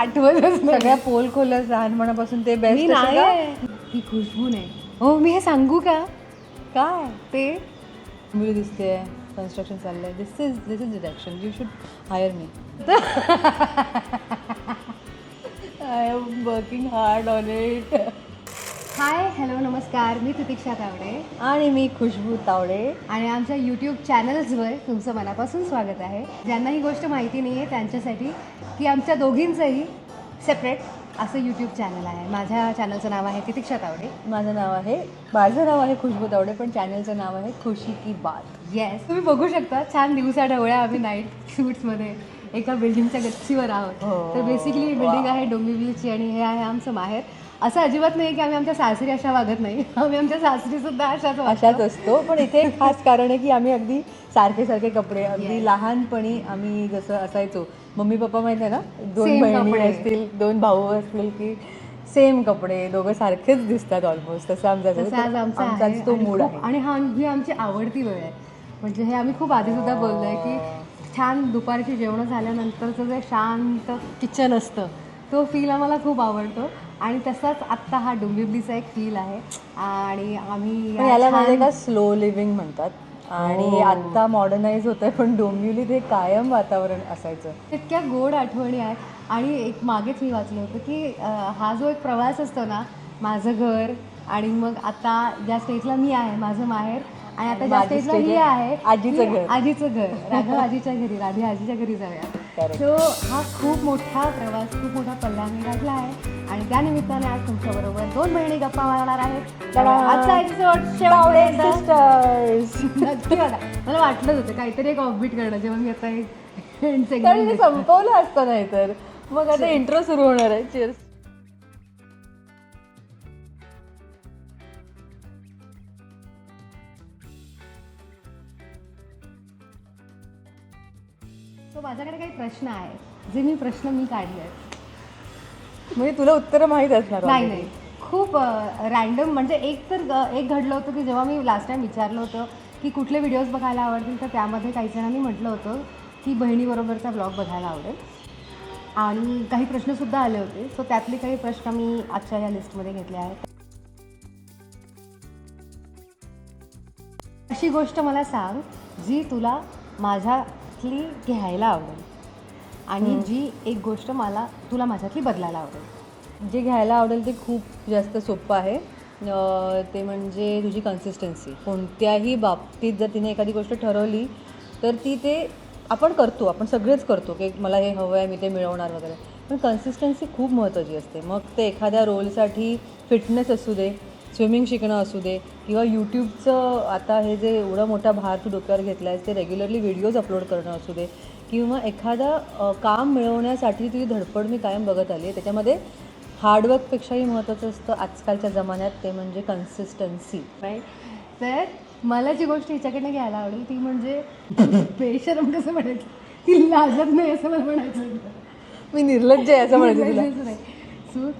आठवतच सगळ्या पोल खोलस लहानपणापासून ते बेस्ट. ही खुशबू नाही. हो मी हे सांगू का? काय? ते मुली दिसते कन्स्ट्रक्शन चाललंय. This is this is direction you should hire me I am working hard on it hi hello नमस्कार. मी प्रतीक्षा तावडे. आणि मी खुशबू तावडे. आणि आमच्या यूट्यूब चॅनल्सवर तुमचं मनापासून स्वागत आहे. ज्यांना ही गोष्ट माहिती नाही आहे त्यांच्यासाठी की आमच्या दोघींचंही सेपरेट असं यूट्यूब चॅनल आहे. माझ्या चॅनलचं नाव आहे प्रतीक्षा तावडे. माझं नाव आहे माझं नाव आहे खुशबू तावडे पण चॅनलचं नाव आहे खुशी की बात. येस तुम्ही बघू शकता छान दिवसा ढवळ्या आम्ही नाईट शूट्समध्ये एका बिल्डिंगच्या गच्चीवर आहोत. हो. तर बेसिकली बिल्डिंग आहे डोंबिवलीची आणि हे आहे आमचं माहेर. असं अजिबात नाही की आम्ही आमच्या सासरी अशा वागत नाही. आम्ही आमच्या सासरी सुद्धा अशाच. अशाच असतो. पण इथे एक खास कारण आहे की आम्ही अगदी सारखे सारखे कपडे अगदी. लहानपणी आम्ही जसं असायचो. मम्मी पप्पा माहिती आहे ना दोन बहिणी. असतील दोन भाऊ असतील की सेम कपडे. दोघं सारखेच दिसतात ऑलमोस्ट तसं आमचं तो मूड आहे. आणि हा ही आमची आवडती वेळ आहे. म्हणजे हे आम्ही खूप आधी सुद्धा बोललोय की छान दुपारची जेवणं झाल्यानंतरचं जे शांत किचन असतं तो फील आम्हाला खूप आवडतो. आणि तसाच आत्ता हा डोंबिवलीचा एक फील आहे. आणि आम्ही याला म्हणजे का स्लो लिव्हिंग म्हणतात. आणि हो. आता मॉडर्नाइज होत आहे पण डोंबिवलीत हे कायम वातावरण असायचं. इतक्या गोड आठवणी आहेत. आणि एक मागेच मी वाचलं होतं की हा जो एक प्रवास असतो ना माझं घर आणि मग आता ज्या स्टेजला मी आहे माझं माहेर आणि आता ज्या स्टेजला ही आहे, आजीचं ती घर. आजीचं घर. राघव आजीच्या घरी राधी आजीच्या घरी जाऊया. Correct. तो हा खूप मोठा प्रवास खूप मोठा मी गाठला आहे. आणि त्या निमित्ताने आज तुमच्याबरोबर दोन बहिणी गप्पा मारणार आहेत. तर आजचा एपिसोड शेवटपर्यंत. Sisters. नक्की बघा. मला वाटलंच होतं काहीतरी एक ऑफबीट करणं जेव्हा मी आता एक कारण ते संपवलं असतं नाही तर मग आता इंट्रो सुरू होणार आहे. चिअर्स सो माझ्याकडे काही प्रश्न आहेत. जे मी प्रश्न मी काढले आहेत. म्हणजे तुला उत्तर माहीत असणार नाही. नाही. खूप रॅन्डम म्हणजे एक तर एक घडलं होतं की जेव्हा मी लास्ट टाइम विचारलं होतं की कुठले व्हिडिओज बघायला आवडतील तर त्यामध्ये काही जणांनी म्हटलं होतं की बहिणीबरोबरचा ब्लॉग बघायला आवडेल. आणि काही प्रश्नसुद्धा आले होते. सो त्यातले काही प्रश्न मी आजच्या या लिस्टमध्ये घेतले आहेत. अशी गोष्ट मला सांग जी तुला माझ्यातली घ्यायला आवडेल. आणि जी एक गोष्ट मला तुला माझ्यातली बदलायला आवडेल. जे घ्यायला आवडेल ते खूप जास्त सोपं आहे. ते म्हणजे तुझी कन्सिस्टन्सी कोणत्याही बाबतीत जर तिने एखादी गोष्ट ठरवली तर ती ते आपण करतो आपण सगळेच करतो की मला हे हवं आहे मी ते मिळवणार वगैरे. पण कन्सिस्टन्सी खूप महत्त्वाची असते. मग ते एखाद्या रोलसाठी फिटनेस असू दे स्विमिंग शिकणं असू दे किंवा यूट्यूबचं आता हे जे एवढा मोठा भार तू डोक्यावर घेतला आहेस ते रेग्युलरली व्हिडिओज अपलोड करणं असू दे किंवा एखादा काम मिळवण्यासाठी तुझी धडपड मी कायम बघत आली आहे. त्याच्यामध्ये हार्डवर्कपेक्षाही महत्त्वाचं असतं आजकालच्या जमान्यात ते म्हणजे कन्सिस्टन्सी राईट तर मला जी गोष्ट हिच्याकडनं घ्यायला आवडेल ती म्हणजे बेशरम कसं म्हणायचं? ती लाजत नाही असं मला म्हणायचं. मी निर्लज्ज आहे असं म्हणायचं. सो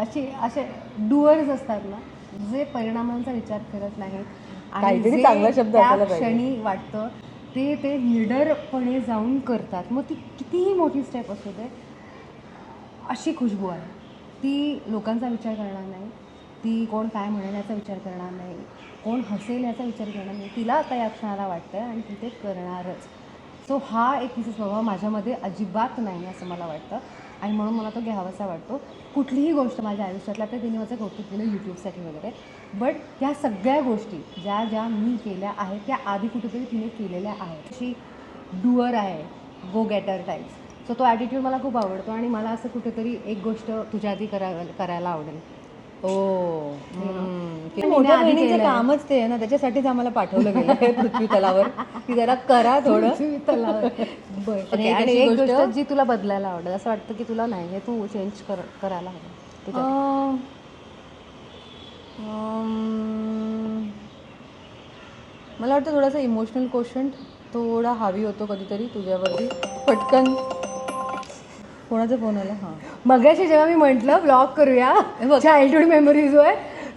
असे असे डुअर्स असतात ना जे परिणामांचा विचार करत नाहीत. आणि जे त्या. क्षणी वाटतं ते ते निडरपणे जाऊन करतात. मग ती कितीही मोठी स्टेप असू दे अशी खुशबू आहे. ती लोकांचा विचार करणार नाही. ती कोण काय म्हणेल याचा विचार करणार नाही. कोण हसेल याचा विचार करणार नाही. तिला आता या क्षणाला वाटतं आहे आणि ती ते करणारच. सो हा एक तिचा स्वभाव माझ्यामध्ये अजिबात नाही असं मला वाटतं. आणि म्हणून मला तो घ्यावासा वाटतो. कुठलीही गोष्ट माझ्या आयुष्यातला तर तिने माझं कौतुक केलं यूट्यूबसाठी वगैरे. बट त्या सगळ्या गोष्टी ज्या ज्या मी केल्या आहेत त्या आधी कुठेतरी तिने केलेल्या आहेत. अशी डुअर आहे गो गेटर टाईप्स सो तो ॲटिट्यूड मला खूप आवडतो आणि मला असं कुठेतरी एक गोष्ट तुझ्या आधी करा करायला आवडेल. तिने मोठ्या. कामच ते ना त्याच्यासाठीच आम्हाला पाठवलं गेलं पृथ्वी तलावर की जरा करा थोडं. तलावर. आणि एक गोष्ट- जी तुला बदलायला आवडेल असं वाटतं की तुला नाही हे तू चेंज कर करायला हवं. मला वाटतं थोडासा इमोशनल क्वेश्चन थोडा हावी होतो कधीतरी तुझ्यावरती. पटकन. कोणाचा फोन आला? हां. मगाशी जेव्हा मी म्हटलं ब्लॉग करूया. हे. चाइल्डहुड मेमरीज वर.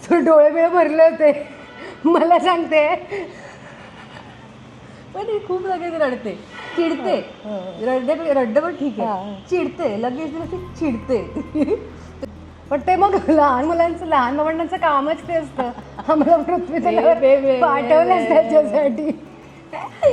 तो डोळे बिळे भरले होते. मला सांगते. पण ती खूप लगेच रडते. चिडते. रडते रडते पण ठीक हा. आहे चिडते. लगेच ती चिडते. पण ते मग लहान मुलांचं लहान मुलांचं कामच ते असतं. आम्हाला पृथ्वी पाठवलंच त्याच्यासाठी.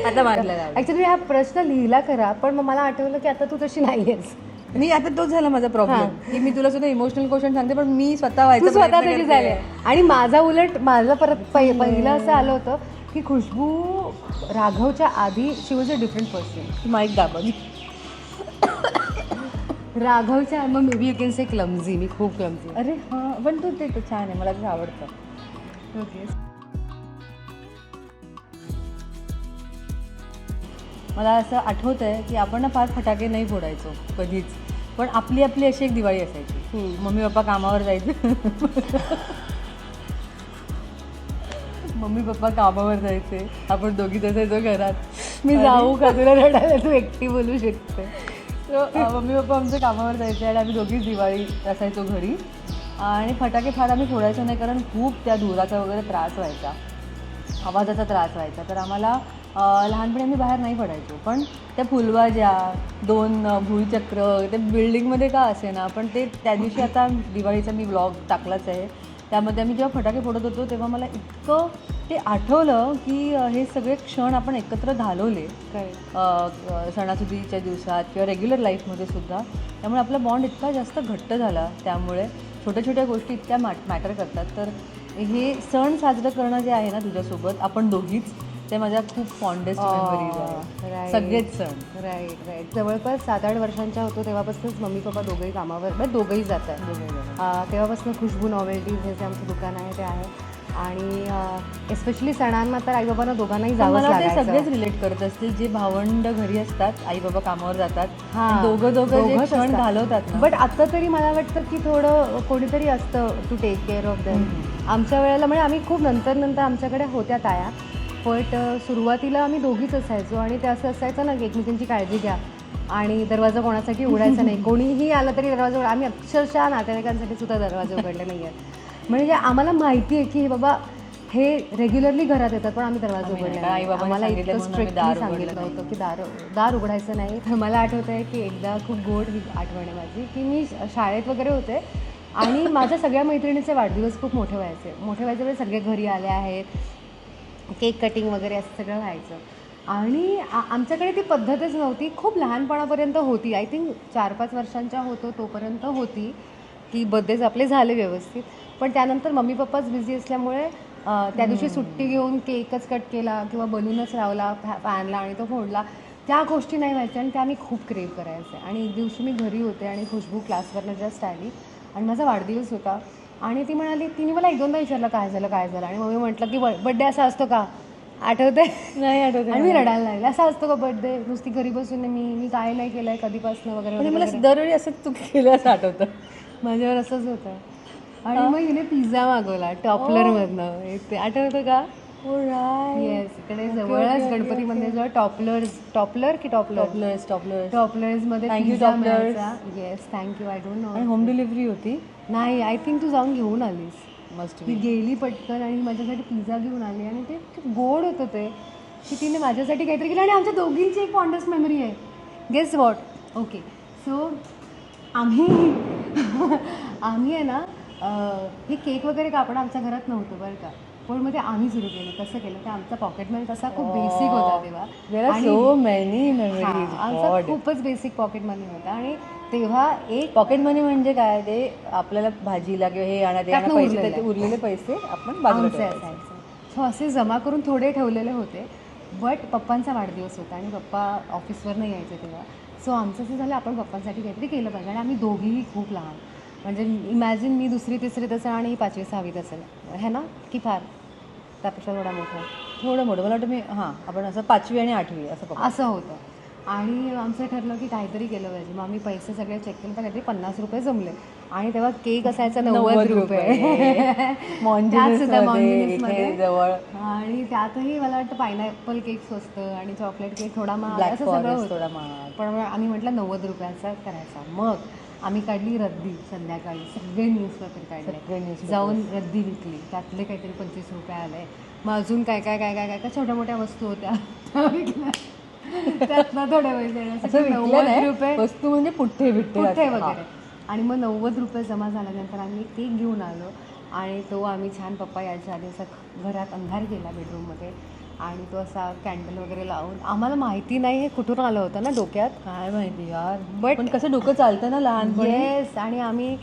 आता. ऍक्च्युली हा प्रश्न लिहिला करा पण मग मला आठवलं की आता तू तशी नाहीयेस. मी आता तोच झाला माझा प्रॉब्लेम की मी तुला सुद्धा इमोशनल क्वेश्चन सांगते पण मी स्वतः व्हायचं स्वतःसाठी झाले. आणि माझा उलट माझं परत पहि- पहिलं असं आलं होतं की खुशबू राघवच्या आधी she was a different person mike दाबा राघवच्या मग may be you can say clumsy मी खूप क्लमझी अरे हां पण तू ते ते छान आहे मला ते आवडतं. ओके मला असं आठवत आहे की आपण ना फार फटाके नाही फोडायचो कधीच. पण आपली आपली अशी एक दिवाळी असायची. मम्मी पप्पा कामावर जायचे. मम्मी पप्पा कामावर जायचे. आपण दोघीच असायचो घरात. मी जाऊ का? तुला रडायला तू एकटी बोलू शकते. मम्मी पप्पा आमचे कामावर जायचे आणि आम्ही दोघीच दिवाळी असायचो घरी. आणि फटाके फार आम्ही फोडायचो नाही कारण खूप त्या धुराचा वगैरे त्रास व्हायचा. आवाजाचा त्रास व्हायचा. तर आम्हाला लहानपणी आम्ही बाहेर नाही पडायचो पण त्या फुलबाज्या दोन भुईचक्र ते बिल्डिंगमध्ये का असे ना पण ते त्या दिवशी आता दिवाळीचा मी ब्लॉग टाकलाच आहे. त्यामध्ये आम्ही जेव्हा फटाके फोडत होतो तेव्हा मला इतकं ते आठवलं की हे सगळे क्षण आपण एकत्र घालवले. सणासुदीच्या दिवसात किंवा रेग्युलर लाईफमध्ये सुद्धा. त्यामुळे आपला बॉन्ड इतका जास्त घट्ट झाला त्यामुळे. छोट्या छोट्या गोष्टी इतक्या मॅट मॅटर करतात. तर हे सण साजरं करणं जे आहे ना तुझ्यासोबत आपण दोघीच ते माझ्या खूप फॉन्डेस्ट मेमरीज right. आहेत. सगळेच सण. राईट राईट जवळपास सात आठ वर्षांच्या होतो तेव्हापासूनच मम्मी पप्पा दोघंही कामावर म्हणजे दोघंही जात आहेत. तेव्हापासून खुशबू नॉवेल्टीज हे जे आमचं दुकान आहे ते आहे. आणि एस्पेशली सणांना तर आईबाबांना दोघांनाही वाटतं लागायचं. सगळेच रिलेट करत असतील. जे भावंड घरी असतात आई बाबा कामावर जातात. हां. दोघं दोघं असतात. घालवतात बट आता तरी मला वाटतं की थोडं कोणीतरी असतं to take care of them आमच्या वेळेला म्हणजे आम्ही खूप नंतर नंतर आमच्याकडे होत्या ताया. बट सुरुवातीला आम्ही दोघीच असायचो आणि ते असं असायचं ना की एकमेकांची काळजी घ्या आणि दरवाजा कोणासाठी उघडायचा नाही. कोणीही आलं तरी दरवाजा उघड आम्ही अक्षरशः नातेवाईकांसाठी सुद्धा दरवाजे उघडले नाही आहेत म्हणजे आम्हाला माहिती आहे की हे बाबा हे रेग्युलरली घरात येतात पण आम्ही दरवाजा उघडले नाही. आम्हाला इतकं स्ट्रिक्टली उघडलं सांगितलं. होतं की दार दार उघडायचं नाही. तर मला आठवत आहे की एकदा खूप गोड ही आठवण आहे माझी की मी शाळेत वगैरे होते आणि माझ्या सगळ्या मैत्रिणीचे वाढदिवस खूप मोठे व्हायचे मोठे व्हायचे म्हणजे सगळे घरी आले आहेत. केक कटिंग वगैरे असं सगळं व्हायचं. आणि आमच्याकडे ती पद्धतच नव्हती. खूप लहानपणापर्यंत होती. आय थिंक चार पाच वर्षांच्या होतो तोपर्यंत होती की बर्थडेज आपले झाले व्यवस्थित. पण त्यानंतर मम्मी पप्पाच बिझी असल्यामुळे त्या दिवशी सुट्टी घेऊन केकच कट केला किंवा बलूनच लावला फॅ फॅनला आणि तो फोडला. त्या गोष्टी नाही व्हायच्या आणि त्या मी खूप क्रेव करायचे. आणि एक दिवशी मी घरी होते आणि खुशबू क्लासवरनं जस्ट आली. आणि माझा वाढदिवस होता. आणि ती म्हणाली तिने मला एक दोनदा विचारलं काय झालं काय झालं? आणि मग मी म्हटलं की बड्डे असा असतो का? आठवते नाही आठवत आणि मी रडायला लागले असा असतो का बर्थडे नुसती घरी बसून मी मी काय नाही केलंय कधीपासून वगैरे म्हणजे वगैरे मला दरवेळी असं तू केलं असं आठवतं. माझ्यावर असंच होतं. आणि मग हिने पिझ्झा मागवला टॉपलर मधनं. ते आठवतं का? येस इकडे जवळच गणपती मंदिर टॉपलर्स टॉपलर की टॉपलर? Topplers Topplers. टॉपलर्समध्ये Thank you, pizza Topplers. मिळायचा. Yes thank you I don't know home delivery होती. नाही आय थिंक तू जाऊन घेऊन आलीस. मस्ट ती गेली पटकन आणि माझ्यासाठी पिझ्झा घेऊन आली आणि ते खूप गोड होतं ते. की तिने माझ्यासाठी काहीतरी केलं आणि आमच्या दोघींची एक फॉन्डेस्ट मेमरी आहे. गेस वॉट ओके सो आम्ही आम्ही आहे ना हे केक वगैरे कापणं आमच्या घरात नव्हतं बरं का. पण मग ते आम्ही सुरू केलं. कसं केलं? ते आमचा पॉकेट मनी तसा खूप बेसिक होता तेव्हा. आमचा खूपच बेसिक पॉकेट मनी होता. आणि तेव्हा एक पॉकेट मनी म्हणजे काय ते आपल्याला भाजीला किंवा हे आणा ते आणा त्यातनं पैसे उरलेलं. त्याचे उरलेले पैसे आपण बाजूला आमचे ठेवायचे. असायचे. सो असे जमा करून थोडे ठेवलेले होते बट पप्पांचा वाढदिवस होता आणि पप्पा ऑफिसवर नाही यायचे तेव्हा. सो आमचं असं झालं आपण पप्पांसाठी काहीतरी केलं पाहिजे आणि आम्ही दोघीही खूप लहान. म्हणजे इमॅजिन मी दुसरी तिसरीत असेल आणि ही पाचवी सहावीत असेल है ना? की फार? त्यापेक्षा थोडा मोठा. थोडं मोठं. मला वाटतं मी हां आपण असं पाचवी आणि आठवी असं पकडू. असं होतं. आणि आमचं ठरलं की काहीतरी केलं पाहिजे. मग आम्ही पैसे सगळे चेक केले तर काहीतरी पन्नास रुपये जमले. आणि तेव्हा केक असायचा नव्वद रुपये. जवळ. आणि त्यातही मला वाटतं पायनॅपल केक स्वस्त आणि चॉकलेट केक थोडा महाग असं सगळं थोडा महाग. पण आम्ही म्हटलं नव्वद रुपयाचा करायचा. मग आम्ही काढली रद्दी संध्याकाळी. सगळे न्यूजपेपर काढले. जाऊन रद्दी विकली. त्यातले काहीतरी पंचवीस रुपये आले. मग अजून काय काय काय काय काय काय छोट्या मोठ्या वस्तू होत्या. त्यातनं थोडे पैसे असं देण्यासाठी विकलं नव्वद रुपये वस्तू म्हणजे पुठ्ठे असं. वगैरे. आणि मग नव्वद रुपये जमा झाल्यानंतर आम्ही एक केक घेऊन आलो आणि तो आम्ही छान पप्पा यायच्या आधी असा घरात अंधार केला बेडरूममध्ये आणि तो असा कॅन्डल वगैरे लावून आम्हाला माहिती नाही हे कुठून आलं होतं ना डोक्यात? काय माहिती यार. But- पण कसं डोकं चालतं ना लहानपणी. येस आणि आम्ही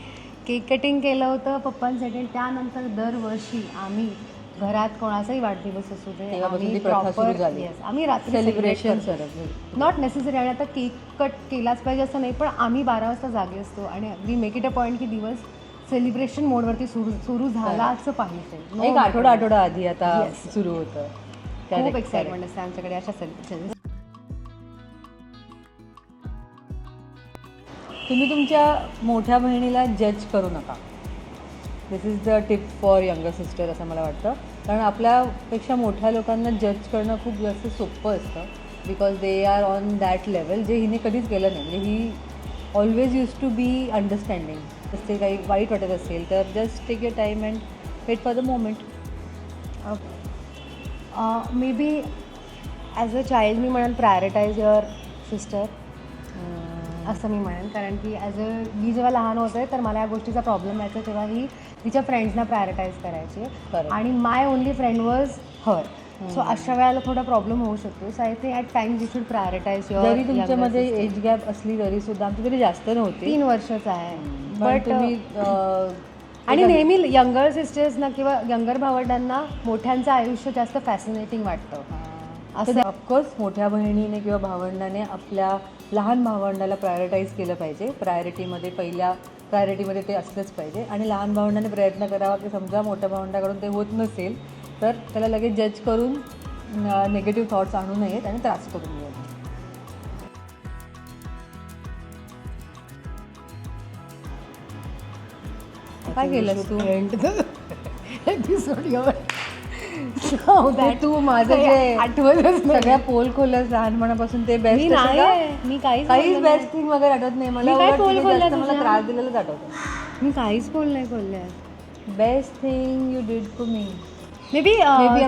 केक कटिंग केलं होतं पप्पांसाठी. त्यानंतर दरवर्षी आम्ही घरात कोणाचाही वाढदिवस असू दे आम्ही yes, आम्ही रात्री सेलिब्रेशन नॉट नेसेसरी आणि आता केक कट केलाच पाहिजे असं नाही पण आम्ही बारा वाजता जागे असतो आणि we make it a point की दिवस सेलिब्रेशन मोडवरती सुरू सुरू झाला असं पाहिजे. एक आठवडा. आठवडा आधी आता. सुरू होतं. खूप एक्साइटमेंट असते आमच्याकडे अशा सेलिब्रेशन तुम्ही तुमच्या मोठ्या बहिणीला जज करू नका. This is the tip for younger sister असं मला वाटतं. कारण आपल्यापेक्षा मोठ्या लोकांना जज करणं खूप जास्त सोपं असतं. Because they are on that level जे हिने कधीच केलं नाही. म्हणजे ही always use to be understanding जसं ते काही वाईट वाटत असेल तर just take your time and wait for the moment maybe as a child मी म्हणेन प्रायोरिटाईज युअर सिस्टर असं मी म्हणेन. कारण की ॲज अ मी जेव्हा लहान होते तर मला या गोष्टीचा प्रॉब्लेम यायचा तेव्हा ही तिच्या फ्रेंड्सना प्रायोरिटाईज करायची. आणि my only friend was her so अशा वेळेला थोडा प्रॉब्लेम होऊ शकतो. So I think at times you should prioritise your जरी तुमच्यामध्ये एज गॅप असली तरी सुद्धा आमची तरी जास्त नव्हती. तीन वर्षाचा आहे. बट तुम्ही आणि नेहमी यंगर सिस्टर्सना किंवा यंगर भावंडांना मोठ्यांचं आयुष्य जास्त फॅसिनेटिंग वाटतं. असं ऑफकोर्स मोठ्या बहिणीने किंवा भावंडाने आपल्या लहान भावंडाला प्रायोरिटाईज केलं पाहिजे. प्रायोरिटीमध्ये पहिल्या प्रायोरिटीमध्ये ते असलंच पाहिजे. आणि लहान भावंडाने प्रयत्न करावा की समजा मोठ्या भावंडाकडून ते होत नसेल तर त्याला लगेच जज करून निगेटिव्ह थॉट्स आणू नयेत आणि त्रास करू नयेत. काय केलंस तू? एपिसोड ते तू माझं जे आठवतच. सगळ्या पोल खोलस लहानपणापासून ते बेस्ट मी काहीच काहीच. बेस्ट थिंग वगैरे आठवत नाही मला पोल जास्त मला? त्रास दिलेलंच आठवतं मी काहीच बोल नाही बोलले best thing you did to me maybe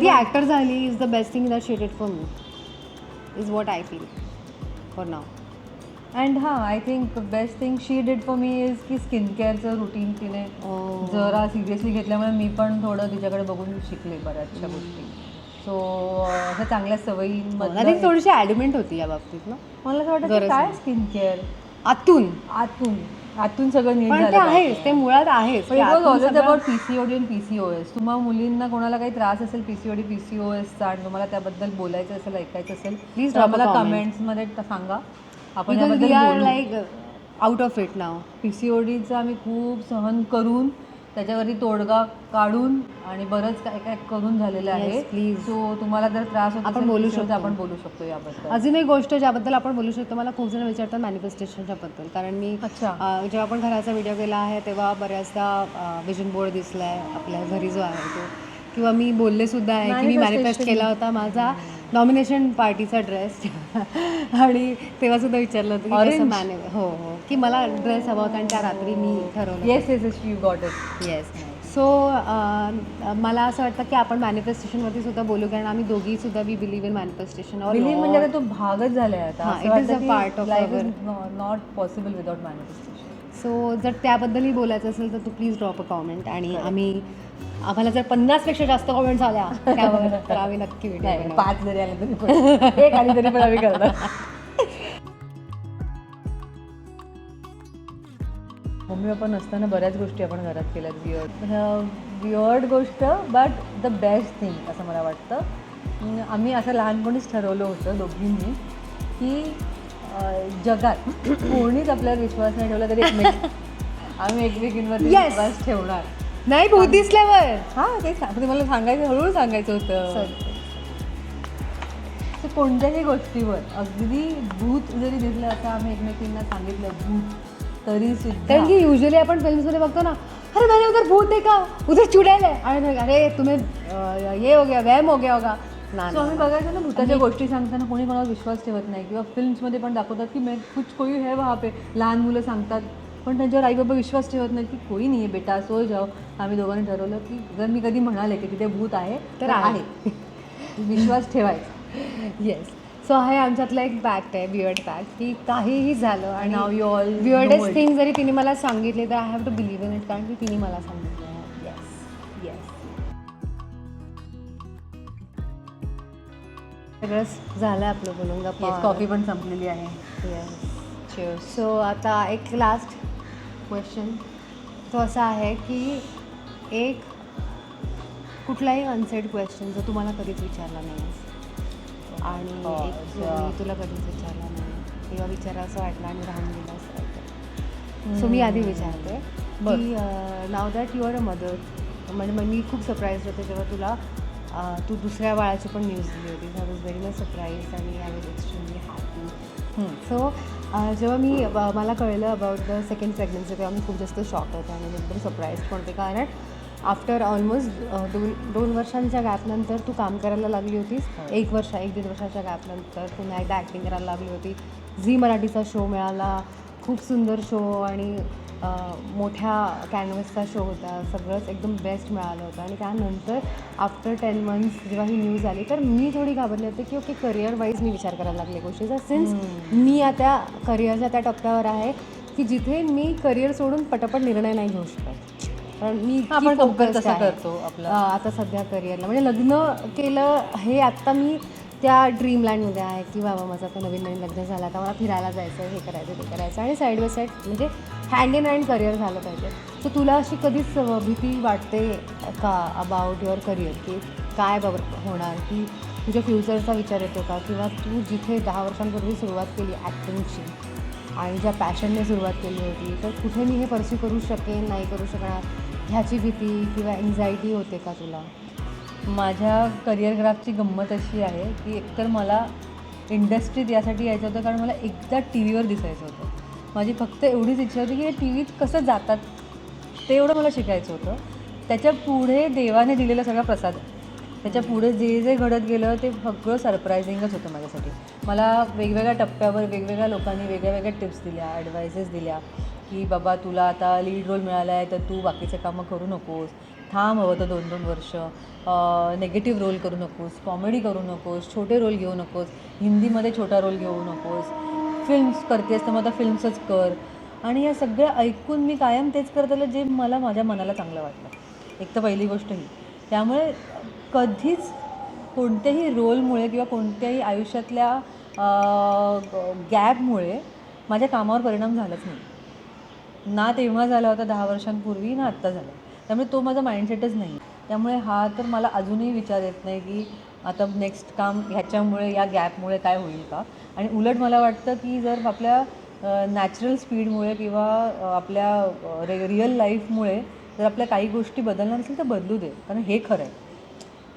ती ॲक्टर झाली is the best thing that she did for me is what I feel for now and हां I think best thing she did for me is की skin केअरचं routine तिने जरा seriously घेतल्यामुळे मी पण थोडं तिच्याकडे बघून शिकले बऱ्याचशा गोष्टी. सो अशा चांगल्या सवयींमध्ये थोडीशी ॲडमेंट होती या बाबतीत ना मला असं वाटतं काय. स्किन केअर आतून. आतून. आतून सगळं नीट झालं ते पाहिजे. आहेच ते मुळात आहेच पण की इट वॉज आतून ऑलवेज सगळं- about P C O D आणि पी सी ओ एस तुम्हाला मुलींना कोणाला काही त्रास असेल P C O D P C O एसचा आणि तुम्हाला त्याबद्दल बोलायचं असेल ऐकायचं असेल a मला. कमेंट्समध्ये सांगा. आपण Because we are याबद्दल like out of it now P C O डीचं आम्ही खूप सहन करून त्याच्यावरती तोडगा काढून आणि बरंच काय काय करून झालेलं आहे please. सो तुम्हाला जर त्रास होत आपण असेल बोलू शकतो. आपण बोलू शकतो याबद्दल अजून एक गोष्ट ज्याबद्दल आपण बोलू शकतो मला खूप जण विचारतात मॅनिफेस्टेशनच्या बद्दल कारण मी अच्छा. अं, जेव्हा आपण घराचा व्हिडिओ केला आहे तेव्हा बऱ्याचदा विजन बोर्ड दिसला आहे आपल्या घरी जो आहे तो किंवा मी बोलले सुद्धा आहे की मी मॅनिफेस्ट. केला होता माझा नॉमिनेशन पार्टीचा ड्रेस आणि तेव्हा सुद्धा विचारलं होतं? मॅने हो हो. की मला ड्रेस हवा होता आणि त्या रात्री मी ठरवलं yes yes you got it yes so मला असं वाटतं की आपण मॅनिफेस्टेशनवरती सुद्धा बोलू कारण आम्ही दोघी सुद्धा we believe in manifestation believe म्हणजे आता तो भागच झालाय आता. हां, it is a part of our- not possible without manifestation so जर त्याबद्दलही बोलायचं असेल तर तू प्लीज ड्रॉप अ कॉमेंट आणि आम्ही आम्हाला जर पन्नासपेक्षा जास्त कॉमेंट्स आल्या त्यावर तर आम्ही नक्की पाच जरी आले तरी पण. एक आली तरी पण आम्ही करणार. मम्मी पप्पा नसताना बऱ्याच गोष्टी आपण घरात केल्यात वियर्ड वियर्ड गोष्ट बट द बेस्ट थिंग असं मला वाटतं. आम्ही असं लहानपणीच ठरवलं होतं दोघींनी की जगात कोणीच आपल्यावर विश्वास नाही ठेवला तरी एकमेक आम्ही एकमेकींवरती Yes. विश्वास ठेवणार. नाही भूत दिसल्यावर. हां ते सांग मला सांगायचं हळूहळू सांगायचं होतं. तर कोणत्याही गोष्टीवर अगदी भूत जरी दिसलं असं आम्ही एकमेकींना सांगितलं भूत तरी सुद्धा कारण की युजली आपण फिल्म्समध्ये बघतो ना अरे मैंने उधर भूत देखा उधर चुड़ैल है आणि मग, अरे तुम्हें अं, ये हो गया वहम हो गया होगा. ना सो आम्ही बघायचं ना भूताच्या गोष्टी सांगताना कोणी कोणावर विश्वास ठेवत नाही. किंवा फिल्म्समध्ये पण दाखवतात की मैं कुछ कोई है वहाँ पे. लहान मुलं सांगतात. पण त्यांच्यावर आई बाबा विश्वास ठेवत नाही की कोई नाही आहे बेटा सो जाओ. आम्ही दोघांनी ठरवलं की जर मी कधी म्हणाले की तिथे भूत आहे तर आहे. विश्वास ठेवायचा. येस सो हे आमच्यातलं एक फॅक्ट आहे बियर्ड फॅक्ट की काहीही झालं आणि you all know weirdest. Thing जरी तिने मला सांगितले तर I have to believe in it कारण की तिने मला सांगितलं. सगळंच झालं आपलं बोलून गप्पा कॉफी पण संपलेली आहे. सो आता एक लास्ट क्वेश्चन तो असा आहे की एक कुठलाही अनसेड क्वेश्चन जो तुम्हाला कधीच विचारला नाही. आणि एक तुला कधीच विचारला नाही किंवा विचारा असं वाटलं आणि राहून गेलं असं वाटतं सो मी आधी विचारते. की now that you are a mother म्हणजे मग मी खूप सरप्राईज होते जेव्हा तुला तू दुसऱ्या बाळाची पण न्यूज दिली होती. I was very much surprise आणि I was extremely happy. So जेव्हा मी मला कळलं अबाउट द सेकंड प्रेग्नन्सी तेव्हा मी खूप जास्त शॉक होते आणि एकदम सरप्राईज पण होते. कारण आफ्टर ऑलमोस्ट दोन दोन वर्षांच्या गॅपनंतर तू काम करायला लागली होतीस. हो. एक वर्ष एक दीड वर्षाच्या गॅपनंतर पुन्हा एकदा ॲक्टिंग करायला लागली होती. झी मराठीचा शो मिळाला. खूप सुंदर शो आणि मोठ्या कॅनव्हसचा शो होता. सगळंच एकदम बेस्ट मिळालं होतं. आणि त्यानंतर आफ्टर टेन मंथ्स जेव्हा ही न्यूज आली तर मी थोडी घाबरली होते की ओके करिअर वाईज मी विचार करायला लागले गोष्टीचा सिन्स मी आता करिअरच्या त्या टप्प्यावर आहे की जिथे मी करिअर सोडून पटापट निर्णय नाही घेऊ शकत. कारण मी आपण. करतो आपलं. आता सध्या करिअरला म्हणजे लग्न केलं हे आत्ता मी त्या ड्रीमलँडमध्ये आहे की बाबा माझं आता नवीन नवीन लग्न झालं आता मला फिरायला जायचं हे करायचं ते करायचं. आणि साईड बाय साईड म्हणजे हँड इन हँड करिअर झालं पाहिजे. तर तुला अशी कधीच भीती वाटते का अबाउट युअर करिअर की काय बाबा होणार? की तुझ्या फ्युचरचा विचार येतो का? किंवा तू जिथे दहा वर्षांपूर्वी सुरुवात केली ॲक्टिंगची आणि ज्या पॅशनने सुरुवात केली होती तर कुठे मी हे परस्यू करू शकेन नाही करू शकणार? ह्याची भीती किंवा एन्झायटी होते का तुला? माझ्या करिअर ग्राफची गंमत अशी आहे की एकतर मला इंडस्ट्रीत यासाठी यायचं होतं कारण मला एकदा टी व्हीवर दिसायचं होतं. माझी फक्त एवढीच इच्छा होती की हे टी व्हीत कसं जातात ते एवढं मला शिकायचं होतं. त्याच्या पुढे देवाने दिलेला सगळा प्रसाद. त्याच्या पुढे जे जे घडत गेलं ते सगळं सरप्रायझिंगच होतं माझ्यासाठी. मला वेगवेगळ्या टप्प्यावर वेगवेगळ्या लोकांनी वेगळ्या वेगळ्या टिप्स दिल्या ॲडवायसेस दिल्या की बाबा तुला आता लीड रोल मिळाला आहे तर तू बाकीचे कामं करू नकोस. थांब हवं तर दोन दोन वर्ष. नेगेटिव्ह रोल करू नकोस कॉमेडी करू नकोस छोटे रोल घेऊ नकोस हिंदीमध्ये छोटा रोल घेऊ नकोस. फिल्म्स करतेस तर मग आता फिल्म्सच कर. आणि या सगळ्या ऐकून मी कायम तेच करत आलं जे मला माझ्या मनाला चांगलं वाटलं. एक तर पहिली गोष्ट ही. त्यामुळे कधीच कोणत्याही रोलमुळे किंवा कोणत्याही आयुष्यातल्या गॅपमुळे माझ्या कामावर परिणाम झालाच नाही. ना तेव्हा झाला होता दहा वर्षांपूर्वी ना आत्ता झाला. त्यामुळे तो माझा माइंडसेटच नाही. त्यामुळे हा तर मला अजूनही विचार येत नाही की आता नेक्स्ट काम ह्याच्यामुळे या गॅपमुळे काय होईल का? आणि उलट मला वाटतं की जर आपल्या नॅचरल स्पीडमुळे किंवा आपल्या रे रिअल लाईफमुळे जर आपल्या काही गोष्टी बदलणार असेल तर बदलू दे. कारण हे खरं आहे.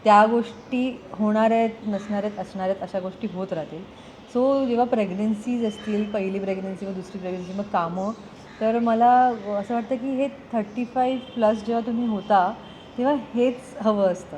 त्या गोष्टी होणार आहेत नसणार आहेत असणार आहेत अशा गोष्टी होत राहतील. सो जेव्हा प्रेग्नेन्सीज असतील पहिली प्रेग्नेन्सी मग दुसरी प्रेग्नेन्सी मग कामं तर मला असं वाटतं की हे थर्टी फाईव्ह प्लस जेव्हा तुम्ही होता तेव्हा हेच हवं असतं.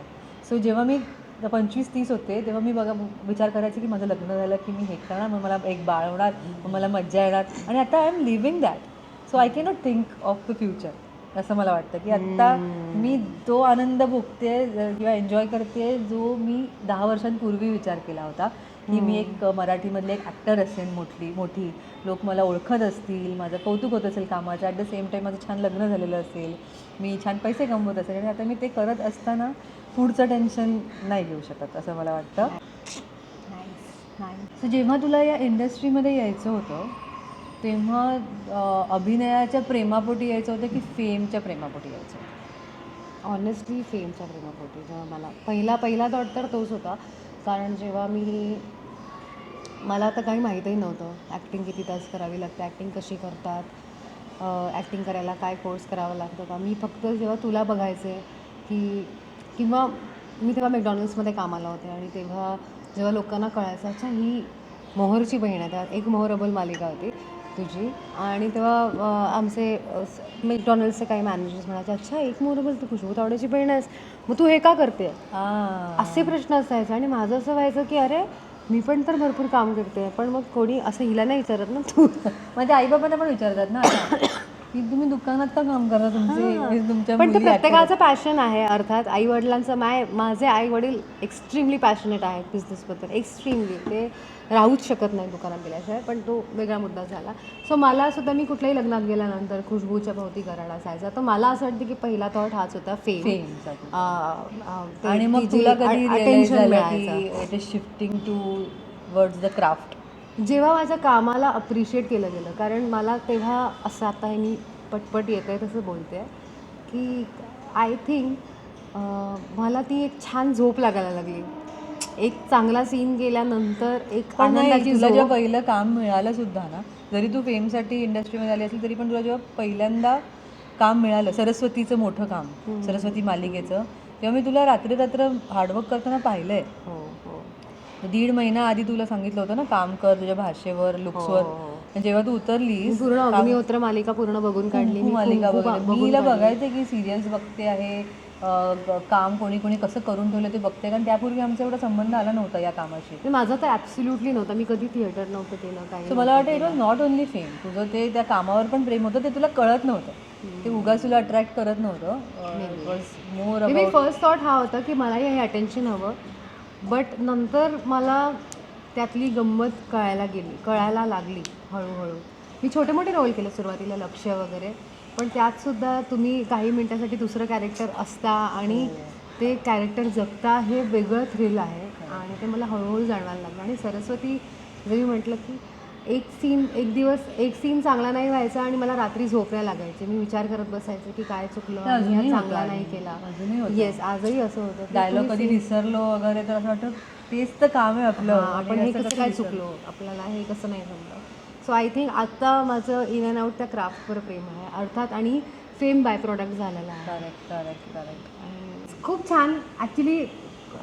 सो जेव्हा मी पंचवीस तीस होते तेव्हा मी बघा विचार करायचे की माझं लग्न झालं की मी हे करणार मग मला एक बाळ होणार मग मला मज्जा येणार. आणि आता I am living that so I cannot think of the future असं मला वाटतं की आत्ता मी तो आनंद भोगते किंवा एन्जॉय करते जो मी दहा वर्षांपूर्वी विचार केला होता की मी एक मराठीमधले एक ॲक्टर असेल मोठी मोठी. लोक मला ओळखत असतील माझं कौतुक होत असेल कामाचं ॲट द सेम टाईम माझं छान लग्न झालेलं असेल मी छान पैसे कमवत असेल. आणि आता मी ते करत असताना पुढचं टेन्शन नाही घेऊ शकत असं मला वाटतं. सो जेव्हा तुला या इंडस्ट्रीमध्ये यायचं होतं तेव्हा अभिनयाच्या प्रेमापोटी यायचं होतं की फेमच्या प्रेमापोटी यायचं होतं? ऑनेस्टली फेमच्या प्रेमापोटी. जेव्हा मला पहिला पहिला थॉट तर तोच होता. कारण जेव्हा मी मला तर काही माहीतही नव्हतं. ॲक्टिंग किती तास करावी लागते ॲक्टिंग कशी करतात ॲक्टिंग करायला काय कोर्स करावा लागतो. का मी फक्त जेव्हा तुला बघायचे की किंवा मी तेव्हा मॅकडॉनल्ड्समध्ये कामाला होते आणि तेव्हा जेव्हा लोकांना कळायचं अच्छा ही मोहरची बहीण आहे त्यात एक मोहरबल मालिका होती तुझी. आणि तेव्हा आमचे मॅकडॉनल्ड्सचे काही मॅनेजर्स म्हणायचे अच्छा एक मोहरबल तू खुशबू तावड्याची बहीण आहेस मग तू हे का करते असे प्रश्न असायचे आणि माझं असं व्हायचं की अरे मी पण तर भरपूर काम करते पण मग कोणी असं हिला नाही विचारत ना तू. माझ्या आईबाबांना पण विचारतात ना की तुम्ही दुकानात का काम करा तुमचे? तुमच्या पण ते मुली प्रत्येकाचं पॅशन आहे अर्थात आई वडिलांचं माय माझे आई वडील एक्स्ट्रीमली पॅशनेट आहेत बिझनेसबद्दल एक्स्ट्रीमली ते राहूच शकत नाही दुकानात गेल्याशिवाय पण तो वेगळा मुद्दा झाला. सो मला सुद्धा मी कुठल्याही लग्नात गेल्यानंतर खुशबूच्या भोवती करायला असायचा. तर मला असं वाटतं की पहिला थॉट हाच होता फेम आणि मग तुला कधी it is shifting towards the craft जेव्हा माझ्या कामाला अप्रिशिएट केलं गेलं कारण मला तेव्हा असं आता हे मी पटपट येत आहे तसं बोलते की आय थिंक मला ती एक छान झोप लागायला लागली. एक चांगला सीन गेल्यानंतर एक आनंदाची तुला जेव्हा पहिलं काम मिळालं सुद्धा ना जरी तू फेमसाठी इंडस्ट्रीमध्ये आली असेल तरी पण तुला जेव्हा पहिल्यांदा काम मिळालं सरस्वतीचं मोठं काम सरस्वती मालिकेचं तेव्हा मी तुला रात्री रात्र हार्डवर्क करताना पाहिलंय. हो. दीड महिना आधी तुला सांगितलं होतं ना काम कर तुझ्या भाषेवर लुक्सवर. आणि जेव्हा तू मी उतरलीस पूर्ण अग्निहोत्र मालिका पूर्ण बघून काढली. मालिका खूप- बघितल्या. खूप मी हिला बघून काढली. बघायचे की सिरियल्स बघते आहे काम कोणी कोणी कसं करून ठेवलं ते बघते. कारण त्यापूर्वी आमचा एवढा संबंध आला नव्हता या कामाशी. माझं तर ॲब्सोल्युटली नव्हतं. मी कधी थिएटर नव्हतं केलं सो मला वाटतं it was not only fame तुझं ते त्या कामावर पण प्रेम होतं. ते तुला कळत नव्हतं. ते उगाच तुला अट्रॅक्ट करत नव्हतं. मोर फर्स्ट थॉट हा होता की मलाही हे अटेन्शन हवं. बट नंतर मला त्यातली गंमत कळायला गेली कळायला लागली हळूहळू. मी छोटे मोठे रोल केले सुरुवातीला लक्ष वगैरे. पण त्यातसुद्धा तुम्ही काही मिनटासाठी दुसरं कॅरेक्टर असता आणि ते कॅरेक्टर जगता हे वेगळं थ्रिल आहे. आणि ते मला हळूहळू जाणवायला लागलं. आणि सरस्वती जरी म्हटलं की एक सीन एक दिवस एक सीन चांगला नाही व्हायचा आणि मला रात्री झोप नाही लागायची. मी विचार करत बसायचे की काय चुकलं अजूनही चांगला. नाही केला. अजूनही. येस आजही असं होतं. डायलॉग कधी विसरलो वगैरे तर असं वाटतं तेच तर काम आहे आपलं. आपण हे कसं काय चुकलो? आपल्याला हे कसं नाही जमलं? सो आय थिंक आता माझं इन अँड आउट त्या क्राफ्टवर प्रेम आहे. अर्थात आणि फेम बाय प्रोडक्ट झालेला आहे. करेक्ट करेक्ट करेक्ट आणि खूप छान. ॲक्च्युली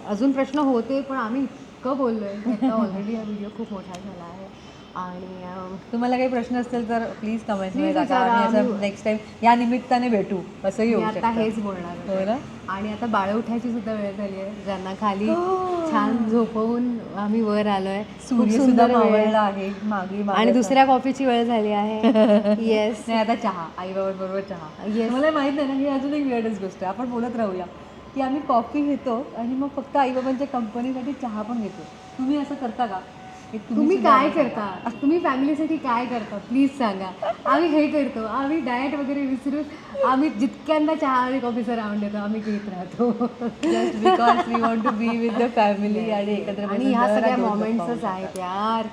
अजून प्रश्न होते पण आम्ही इतकं बोललो आहे ऑलरेडी हा व्हिडिओ खूप मोठा झाला आहे. आणि तुम्हाला काही प्रश्न असतील तर प्लीज असं आम्ही- नेक्स्ट टाइम या निमित्ताने भेटू. असंही मी होऊ आता हेच बोलणार. हो आणि आता बाळ उठायची सुद्धा वेळ झाली आहे. ज्यांना खाली छान झोपवून आम्ही वर आलोय. सूर्य सुद्धा. मावळला आहे. मागे आणि असं. दुसऱ्या कॉफीची वेळ झाली आहे. येस नाही आता चहा. आई बरोबर चहा. Yes. मला माहीत नाही ना ही अजून एक वेळच गोष्ट आहे. आपण बोलत राहूया की आम्ही कॉफी घेतो आणि मग फक्त आईबाबांच्या कंपनीसाठी चहा पण घेतो. तुम्ही असं करता की? तुम्ही काय करता? तुम्ही फॅमिलीसाठी काय करता? प्लीज सांगा. आम्ही हे करतो. आम्ही डाएट वगैरे विसरून आम्ही जितक्यांदा चहा आणि कॉफीचा राऊंड देतो आम्ही घेत राहतो. Just because we want to be with the family आणि एकत्र आणि ह्या सगळ्या मोमेंट्सच आहेत यार.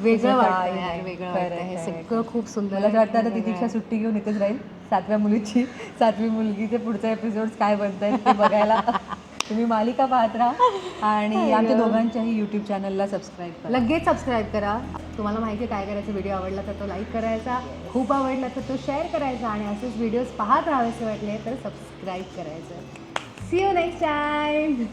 वेगळं वाटतं. वेगळं वाटतं हे सगळं खूप सुंदर मला असं वाटतं आता. तितीक्षा सुट्टी घेऊन इथेच राहील. सातव्या मुलीची सातवी मुलगीचे पुढचे एपिसोड काय बनत आहेत ते बघायला. तुम्ही मालिका पाहत राहा आणि आमच्या दोघांच्याही यूट्यूब चॅनलला सबस्क्राईब करा. लगेच सबस्क्राईब करा. तुम्हाला माहिती काय करायचं? व्हिडिओ आवडला तर तो लाईक करायचा. खूप आवडला तर तो शेअर करायचा. आणि असेच व्हिडिओज पाहत राहावेसे वाटले तर सबस्क्राईब करायचं. C you next time